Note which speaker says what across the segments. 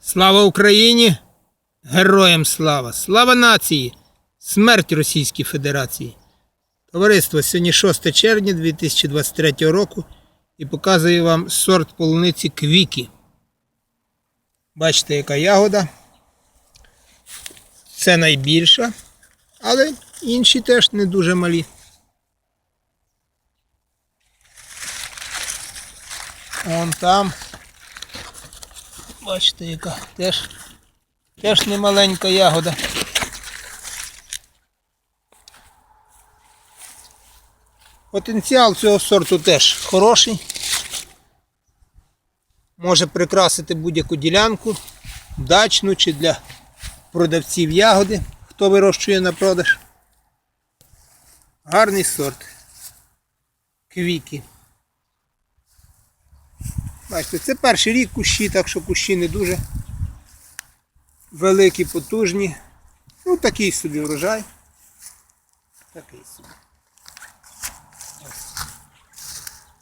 Speaker 1: Слава Україні! Героям слава! Слава нації! Смерть Російській Федерації! Товариство, сьогодні 6 червня 2023 року і показую вам сорт полуниці Квікі. Бачите, яка ягода. Це найбільша, але інші теж не дуже малі. Вон там. Бачите, яка теж, теж немаленька ягода. Потенціал цього сорту теж хороший. Може прикрасити будь-яку ділянку, дачну чи для продавців ягоди, хто вирощує на продаж. Гарний сорт. Квіки. Бачите, це перший рік кущі, так що кущі не дуже великі, потужні. Ну такий собі врожай. Такий собі. Ось.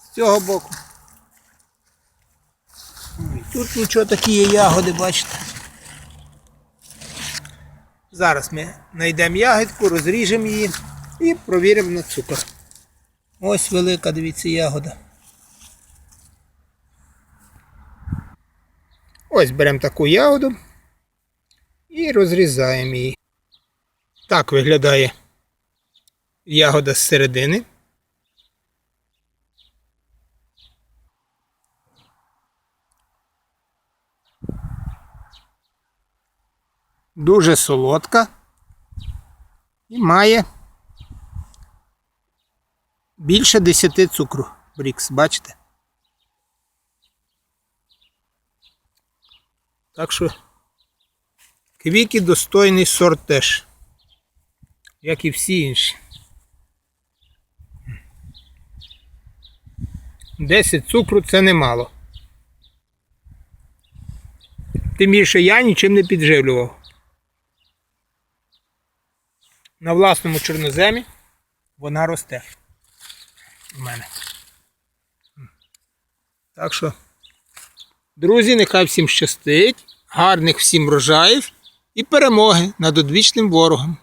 Speaker 1: З цього боку. Тут нічого такі є ягоди, бачите. Зараз ми знайдемо ягідку, розріжемо її і провіримо на цукор. Ось велика, дивіться, ягода. Ось беремо таку ягоду і розрізаємо її. Так виглядає ягода з середини. Дуже солодка і має більше 10 цукру брікс, бачите? Так що квіки достойний сорт теж, як і всі інші. 10 цукру це немало. Тим більше я нічим не підживлював. На власному чорноземі вона росте у мене. Так що Друзі, нехай всім щастить, гарних всім врожаїв і перемоги над одвічним ворогом.